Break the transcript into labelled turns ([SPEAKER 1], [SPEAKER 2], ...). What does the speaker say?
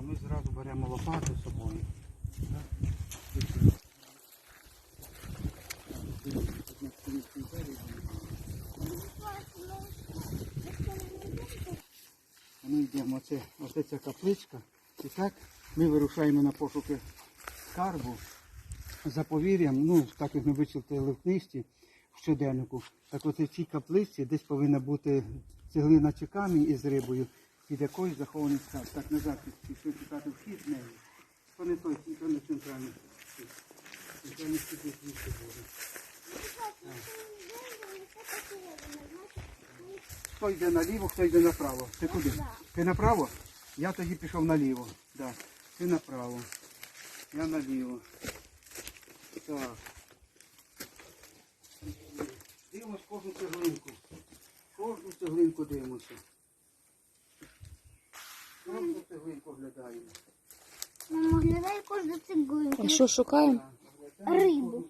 [SPEAKER 1] то ми зразу беремо лопату з собою. Ми йдемо, оце, оце ця капличка. І так ми вирушаємо на пошуки скарбу за повір'ям, ну, так як ми вичитали в книжці в щоденнику, так от в цій каплиці десь повинна бути цеглина чи камінь із рибою, під якою захований скарб. Так назад, якщо шукати вхід в неї, то не той, то не центральний. Центральний вхід десь звідси буде. Хто йде наліво, хто йде направо. Ти куди? Ти направо? Я тоді пішов наліво. Да. Ти направо. Я наліво. Так. Дивимось кожну цеглинку. Кожну цеглинку дивимося. Кожну
[SPEAKER 2] Мама, глядай кожну.
[SPEAKER 3] А що шукаємо?
[SPEAKER 2] Рибу.